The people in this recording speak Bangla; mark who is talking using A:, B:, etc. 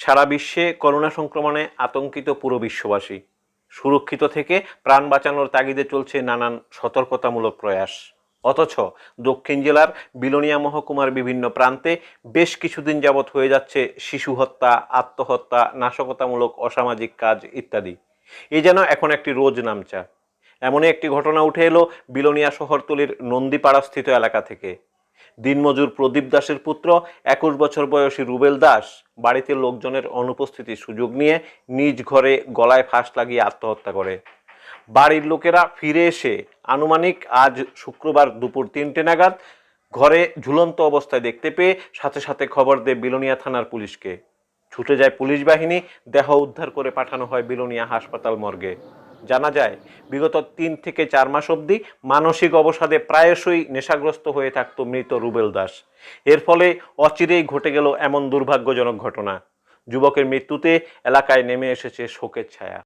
A: সারা বিশ্বে করোনা সংক্রমণে আতঙ্কিত পুরো বিশ্ববাসী। সুরক্ষিত থেকে প্রাণ বাঁচানোর তাগিদে চলছে নানান সতর্কতামূলক প্রয়াস। অথচ দক্ষিণ জেলার বিলোনিয়া মহকুমার বিভিন্ন প্রান্তে বেশ কিছুদিন যাবৎ হয়ে যাচ্ছে শিশু হত্যা, আত্মহত্যা, নাশকতামূলক অসামাজিক কাজ ইত্যাদি। এ যেন এখন একটি রোজ নামচা। এমনই একটি ঘটনা উঠে এলো বিলোনিয়া শহরতলির নন্দীপাড়াস্থিত এলাকা থেকে। দিনমজুর প্রদীপ দাসের পুত্র, একুশ বছর বয়সী রুবেল দাস বাড়িতে লোকজনের অনুপস্থিতির সুযোগ নিয়ে নিজ ঘরে গলায় ফাঁস লাগিয়ে আত্মহত্যা করে। বাড়ির লোকেরা ফিরে এসে আনুমানিক আজ শুক্রবার দুপুর তিনটে নাগাদ ঘরে ঝুলন্ত অবস্থায় দেখতে পেয়ে সাথে সাথে খবর দেয় বিলোনিয়া থানার পুলিশকে। ছুটে যায় পুলিশ বাহিনী, দেহ উদ্ধার করে পাঠানো হয় বিলোনিয়া হাসপাতাল মর্গে। জানা যায়, বিগত তিন থেকে চার মাস অবধি মানসিক অবসাদে প্রায়শই নেশাগ্রস্ত হয়ে থাকত মৃত রুবেল দাস। এর ফলে অচিরেই ঘটে গেল এমন দুর্ভাগ্যজনক ঘটনা। যুবকের মৃত্যুতে এলাকায় নেমে এসেছে শোকের ছায়া।